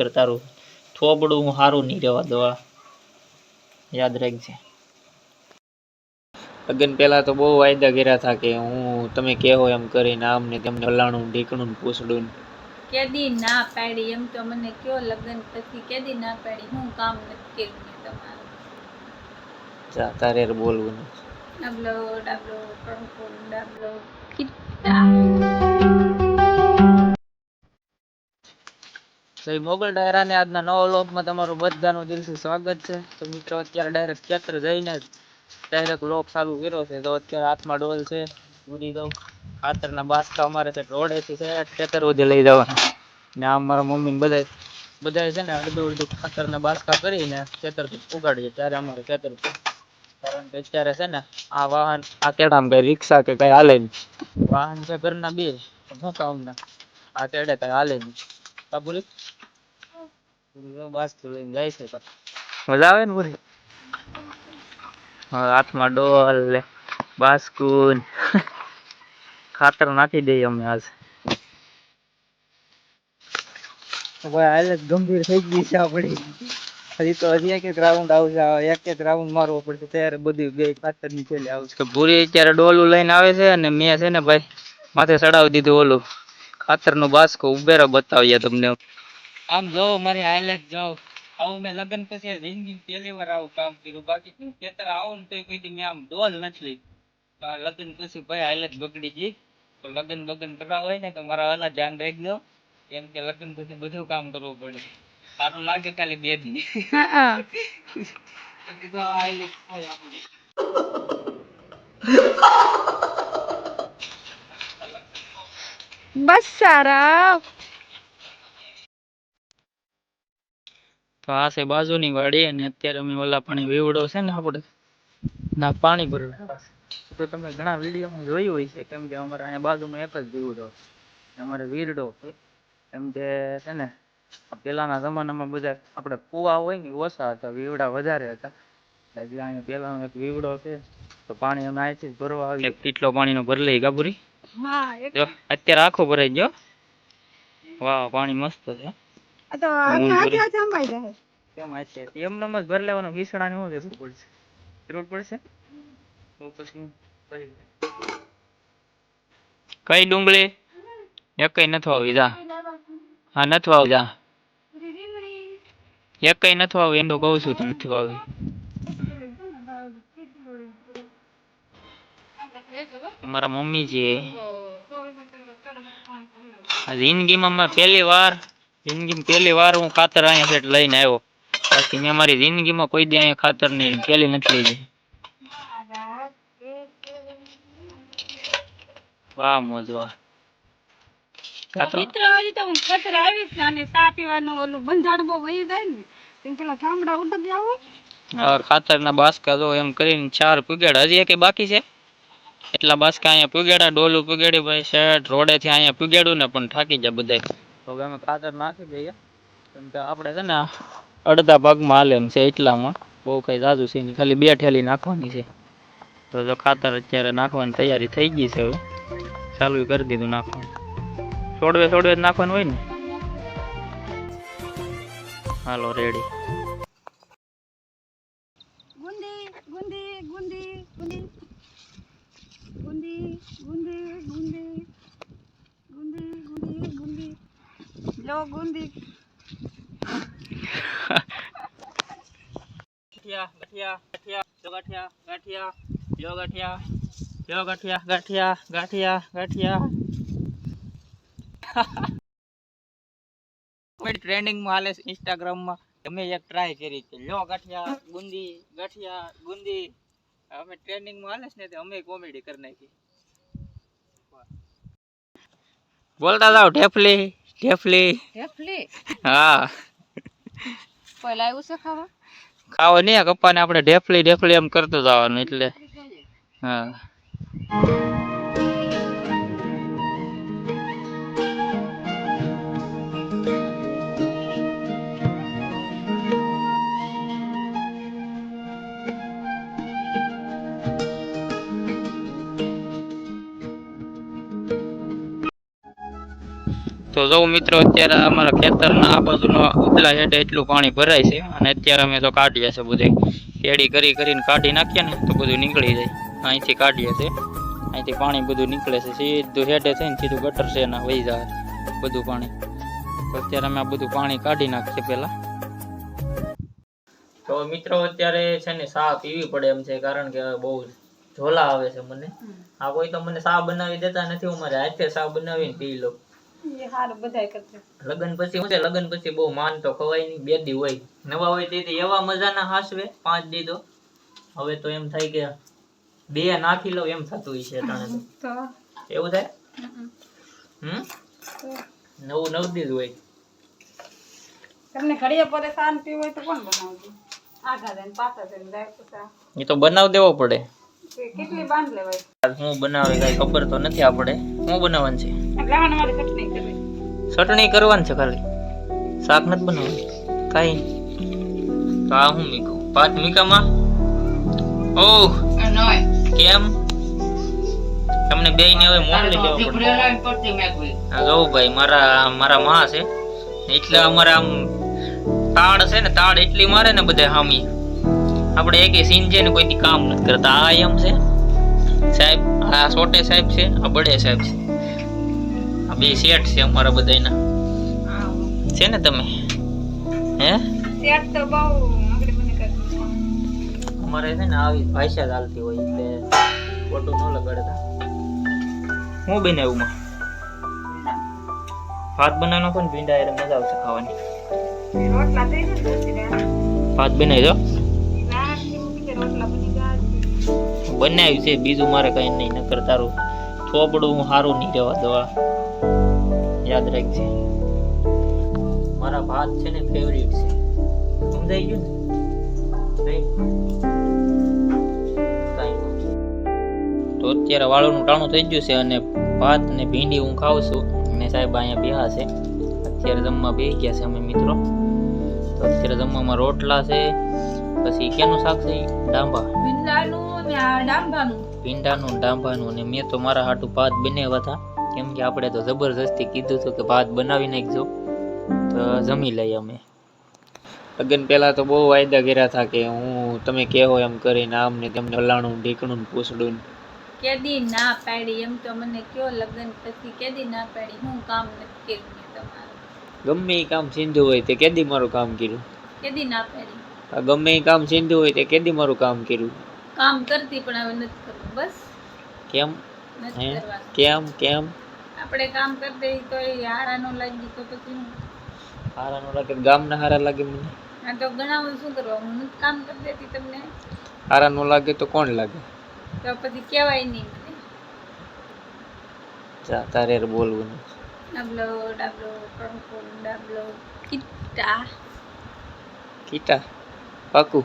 કર તારું થોબડું હું સારું નહીં રહેવા દવા. યાદ રાખજે. અગન પહેલાં તો બહુ વાયદા કર્યા હતા કે હું તમે કહેવો એમ કરીને આમ ને તેમને ફલાણું ઢીકણું પૂછડું ને. કેદી ના પાડી એમ તો મને કયો લગ્ન પછી કેદી ના પાડી હું કામ નથી કર્યું મેં તમારું. જા તારે બોલવું ડાબલો ડાબલો ડાબલો. કંકુ તો મોગલ ડાયરાને આજના નવા વ્લોગમાં તમારું બધાનું દિલથી સ્વાગત છે. તો મિત્રો, અત્યારે ડાયરેક્ટ ખેતર જઈને ડાયરેક્ટ લોક ચાલુ કર્યો છે. તો અત્યારે હાથમાં ડોલ છે. પૂરી દઉં. ખાતરના બાસકા અમારે છે. રોડેથી છે. ખેતર સુધી લઈ જવાના. ને આમ મારા મમ્મી ને બધા બધા છે ને અડધું અડધું ખાતરના બાસકા કરીને ખેતર ઉગાડીએ. ત્યારે અમારે ખેતર કારણ કે અત્યારે છે ને આ વાહન, આ કેડામ કઈ રિક્ષા કે કઈ હાલે નહીં. વાહન છે ઘરના બે. શું કામના આ તેડે કઈ હાલે નહીં. કાબુલી બસ લઈને જાય છે મજા આવે ને પૂરી? હાથમાં ડોલ લે બાસ્કુન. ખાતર નાખી દઈએ અમે આજ. ભાઈ હાલત ગંભીર થઈ ગઈ છે આપણી હજી તો હજી એક એક રાઉન્ડ આવશે એક એક રાઉન્ડ મારવો પડશે ત્યારે બધી બે ખાતરની થેલી આવશે. ભૂરી અત્યારે ડોલું લઈને આવે છે અને મેં છે ને ભાઈ માથે ચડાવી દીધું ઓલું. ખાતરનું બાસ્કો ઉભેરા બતાવીએ તમને. આમ જો મારી હાઈલાઈટ જાઓ આવું મેં લગ્ન પછી જિંદગી પહેલી વાર આવું કામ કર્યું. બાકી ખેતર આવું તોય કોઈ દી મેં આમ ડોલ નથી લઈ લગ્ન પછી ભાઈ હાઈલાઈટ બગડી ગઈ. તો લગ્ન બગન કરવા હોય ને તો મારા વાલા ધ્યાન રાખજો. કેમ કે લગ્ન પછી બધું કામ કરવું પડે. સારું લાગે ખાલી બે દી. તો થાય આપણે. બસ સારા. તો આ છે બાજુની વાડી અને અત્યારે અમે ઓલા પાણી વીવડો છે ને આપણે ના પાણી ભરવા તો તમે ઘણા વિડીયોમાં જોયું હોય છે કેમ કે અમારે અહીંયા બાજુમાં એક જ વીવડો અમારે વીરડો એમ કે છે ને પેલાના જમાનામાં બધા આપણે કુવા હોય ને ઓછા હતા વીવડા વધારે હતા. એટલે અહીંયા પેલાનો એક વીવડો છે તો પાણી અમે અહીંથી જ ભરવા આવીએ. કેટલો પાણીનો ભરી લઈ ગાબુરી. હા અત્યારે આખો ભરાઈ ગયો. વાહ પાણી મસ્ત છે. આ તો હું ભરી- હાથે જાય. કેમ આ છે. એમનેમ જ ભરી લેવાનો. વિસણા ને શું દેવું પડશે? જરૂર પડશે? તો પછી કઈ ડુંગળી? એકઈ નથી આવી જા. હા નથી આવી જા. એકઈ નથી આવી એમ તો કહું છું તો નથી આવી. મારા મમ્મી છે જિંદગીમાં મેં પહેલી વાર જિંદગીમાં પહેલી વાર હું ખાતર અહીંયા સેટ લઈને આવ્યો. બાકી મેં મારી જિંદગીમાં કોઈ દી અહીંયા ખાતર નહીં પહેલી નથી લીધી. વાહ મોજ વાહ. ખતર આવીશ અને ચા પીવાનું ઓલું બંધાણ બહુ વહી જાય ને પેલા ઠામડા ઉતરી આવું ખાતરના બાસકા જો એમ કરીને ચાર પુગેડા હજી એક બાકી છે? એટલા બાસકા અહીંયા પુગેડા ડોલું પુગેડી ભાઈ શર્ટ રોડેથી અહીંયા પુગેડું ને પણ થાકી જાય બધા તો અમે ખાતર નાખી દઈએ. કેમ કે આપણે છે ને અડધા ભાગમાં હાલે એમ છે એટલામાં. બહુ કંઈ જાજુ છે નહીં. ખાલી બે ઠેલી નાખવાની છે. તો જો ખાતર અત્યારે નાખવાની તૈયારી થઈ ગઈ છે હવે. ચાલુ કરી દીધું નાખવાનું. છોડવે છોડવે જ નાખવાનું હોય ને? હાલો રેડી લો ગુંદી. ગાંઠિયા ગાંઠિયા ગાંઠિયા જો ગાંઠિયા ગાંઠિયા લ્યો ગાંઠિયા ગાંઠિયા ગાંઠિયા અમે એક ટ્રાય કરી કે લો ગાંઠિયા, ગુંદી ગાંઠિયા, ગુંદી. અમે ટ્રેન્ડિંગમાં હાલે છે ને તે અમે કોમેડી કરી નાખી. બોલતા જાઓ ઢેફલી. ઢેફલી ઢેફલી હા. પહેલા આવ્યું છે ખાવા? ખાવા નહીં કપ્પાને આપણે ઢેફલી ઢેફલી એમ કરતો જવાનું એટલે. હા. તો જો મિત્રો અત્યારે અમારા ખેતરના આ બાજુનો ઉપલા હેઠે એટલું પાણી ભરાય છે અને અત્યારે અમે તો કાઢીએ છે બધે. કેડી કરી કરીને કાઢી નાખીએ ને તો બધું નીકળી જાય. અહીંથી કાઢીએ છીએ. અહીંથી પાણી બધું નીકળે છે. સીધું હેઠે થઈને સીધું ગટર છે એના વહી જાય બધું પાણી. અત્યારે અમે આ બધું પાણી કાઢી નાખીએ પહેલાં. તો મિત્રો અત્યારે છે ને ચા પીવી પડે એમ છે કારણ કે બહુ ઝોલા આવે છે મને. આ કોઈ તો મને ચા બનાવી દેતા નથી હું મારે હાથે ચા બનાવીને પી લઉં. એ હારું બધાય કરશે લગન પછી શું છે? લગન પછી બહુ માન તો ખવાય નહીં. બે દી હોય. નવા હોય તેથી એવા મજાના હાસવે. પાંચ દી તો. હવે તો એમ થાય કે બે નાખી લઉં એમ થતું હોય છે તો. તો? એવું થાય? હમ. નવું નવ દી જ હોય. તમને ઘડીએ પરેશાન પીવું હોય તો કોણ બનાવજો આગા દે પાછા દે જાય પછી એ તો બનાવ દેવો પડે. કેટલી બાંધ લેવાય? હું બનાવે કઈ ખબર તો નથી આપણે હું બનાવવાનું છે? ચટણી કરવાની છે ખાલી. શાક નથી બનાવવાનું. કાંઈ તો આ હું મીકું? પાંચ મીકામાં? ઓહ કેમ? તમને બે ને હવે મોકલી દેવો પડે. ભાઈ મારા મારા માં છે. એટલે અમારે આમ તાડ છે ને તાડ એટલી મારે ને બધા હામી. આપણે એક સીન છે ને કોઈ દી કામ નથી કરતા. આ એમ છે. સાહેબ આ સોટે સાહેબ છે આ બડે સાહેબ છે. બે સેટ છે અમારા બધાના છે ને તમે? હે? સેટ તો બહુ અમારે છે ને આવી ભાષા ચાલતી હોય એટલે ફોટો ન લગાડતા. હું બનાવ્યું માં? ભાત બનાવવાનો પણ ભીંડા એટલે મજા આવશે ખાવાની. ભાત બનાવી દો. બનાવ્યું છે બીજું મારે કઈ નહીં નકર તારું થોબડું હું સારું નહીં રહેવા દવા. યાદ રાખજે. મારા ભાત છે ને ફેવરિટ છે. સમજાઈ ગયું ને. તો અત્યારે વાળોનું ટાણું થઈ ગયું છે અને ભાત ને ભીંડી હું ખાઉં છું. ને સાહેબ અહીંયા બેહા છે. અત્યારે જમવા બે ગયા છે અમે મિત્રો. તો અત્યારે જમવામાં રોટલા છે પછી કેનું શાક છે? ડાંબા. ભીંડાનું ને ડાંભાનું ભીંડાનું ને ડાંભાનું અને મેં તો મારા હાટું ભાત બનાવ્યા હતા. કેમ કે આપણે તો જબરજસ્તી કીધું હતું કે ભાત બનાવી નાખજો. તો જમી લઈએ અમે. લગ્ન પહેલાં તો બહુ વાયદા કર્યા હતા કે હું તમે કહેવો એમ કરીને આમ ને તેમને ફલાણું ઢીકણું પૂછડું કેદી ના પાડી એમ તો મને કયો લગ્ન પછી કેદી ના પાડી હું કામ નથી કર્યું તમારું? ગમે એ કામ સિંધુ હોય તે કેદી મારું કામ કર્યું? કેદી ના પાડી? આ ગમે એ કામ સિંધુ હોય તે કેદી મારું કામ કર્યું? કામ કરતી પણ હવે નથી કરવું બસ? કેમ? કેમ? કેમ? આપણે કામ કરી દઈએ તો એ હારાનો લાગી તો પછી હું. હારા નો લાગે ગામના હારા લાગે મને. આ તો ગણાવું શું કરવા? હું નથી કામ કરી દેતી તમને? હારા નો લાગે તો કોણ લાગે? તો પછી કહેવાય નહીં મને. જા તારે બોલવું નહીં ડાબલો ડાબલો કંકુ ડાબલો કીટા. કીટા? પાકું?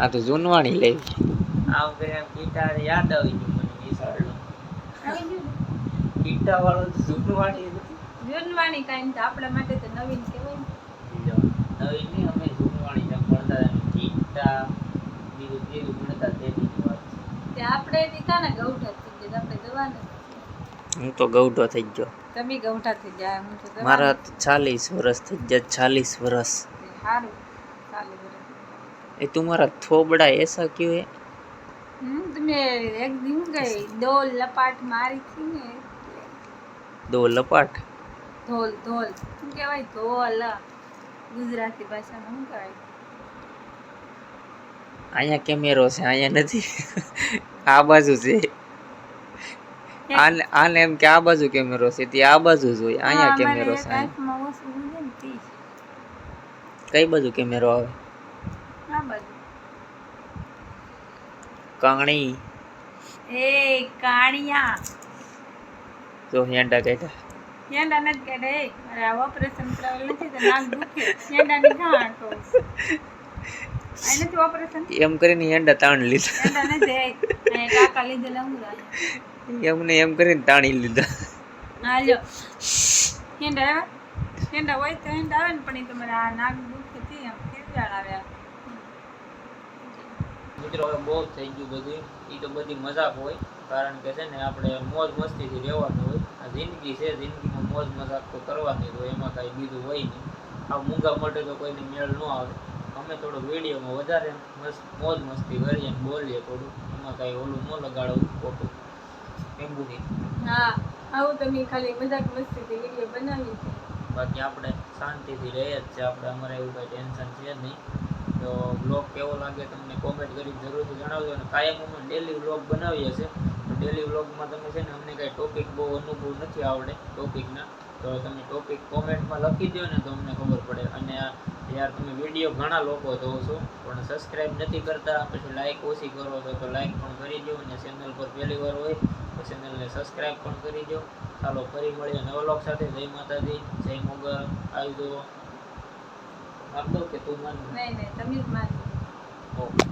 આ તો જૂનવાણી લેવી આવ ગયા કીટા યાદ આવી ગયું મને વિશાળનું. કીટા વાળો તો. જૂનવાણી નથી જૂનવાણી કાઈ તો આપણા માટે તો નવીન કહેવાય ને. જો, નવી નહીં અમે જૂનવાણી જેમ ભણતા હતા એમ બીજું ત્રીજું ભણતા તેની વાત તે આપણે એની કાને ગૌઠા થઈ ગયા આપણે જવાના હું તો ગૌઠો થઈ ગયો. તમે ગૌઠા થઈ ગયા હું તો મારા ચાલીસ વર્ષ થઈ ગયા ચાલીસ વર્ષ. સારું ચાલે બરાબર એ તુમારા થોબડા એસા ક્યું હે હમ તમે એક દિન ગઈ દો લપાટ મારી થી ને દો લપાટ ધોલ ધોલ. શું કહેવાય? ધોલ. ગુજરાતી ભાષામાં શું કહેવાય? અહીંયા કેમેરો છે અહીંયા નથી. આ બાજુ છે. આને આને એમ કે આ બાજુ કેમેરો છે તે આ બાજુ જ હોય. અહીંયા કેમેરો છે. કઈ બાજુ કેમેરો આવે? આ બાજુ. કાણી. એ કાણિયા. જો હેંડા કાઢ્યા. હેંડા નથી કાઢે મારે ઓપરેશન કરાવેલ નથી તો નાક દુખે. હેંડાની ગાંઠ કહું નથી ઓપરેશન? એમ કરીને હેંડા તાણ લીધા. હેંડા નથી એ. અહીંયા લીધેલા હું એમને એમ કરીને તાણી લીધા. હા હેંડા આવ્યા? હેંડા હોય તો હેંડા આવે ને પણ એ તમારે આ નાક દુખે થી આમ ખીરવાળ આવ્યા મિત્રો હવે બહુ થઈ ગયું બધું. એ તો બધી મજાક હોય કારણ કે છે ને આપણે મોજ મસ્તીથી રહેવાનું જિંદગી છે જિંદગીમાં મોજ મજાક તો કરવાની તો એમાં કાંઈ બીજું હોય નહીં. આ મૂંગા માટે તો કોઈને મેળ ન આવે. અમે થોડું વિડીયોમાં વધારે મસ્ત મોજ મસ્તી કરીએ બોલીએ થોડું. એમાં કાંઈ ઓલું ન લગાડવું ખોટું. એમ બુધી. હા આવું તમે ખાલી મજાક મસ્તીથી વીડિયો બનાવી છે. બાકી આપણે શાંતિથી રહીએ જ છે. આપણે અમારે એવું કાંઈ ટેન્શન છે નહીં. તો બ્લોગ કેવો લાગે તમને કોમેન્ટ કરી જરૂરથી જણાવજો. અને કાયમ અમે ડેલી બ્લોગ બનાવીએ છીએ. ડેલી વ્લોગમાં તમે છે ને અમને કાંઈ ટોપિક બહુ અનુભવ નથી આવડે ટોપિકના તો તમે ટોપિક કોમેન્ટમાં લખી દો ને તો અમને ખબર પડે. અને યાર તમે વીડિયો ઘણા લોકો જોવો છો પણ સબસ્ક્રાઇબ નથી કરતા પછી લાઇક ઓછી કરો છો તો લાઇક પણ કરી દો અને ચેનલ પર પહેલી વાર હોય તો ચેનલને સબસ્ક્રાઇબ પણ કરી દો ચાલો ફરી મળીએ નવલોક સાથે. જય માતાજી જય મોગલ. આવી જુઓ. આપ દો કે તું માન નહીં નહીં તમે જ માન. ઓકે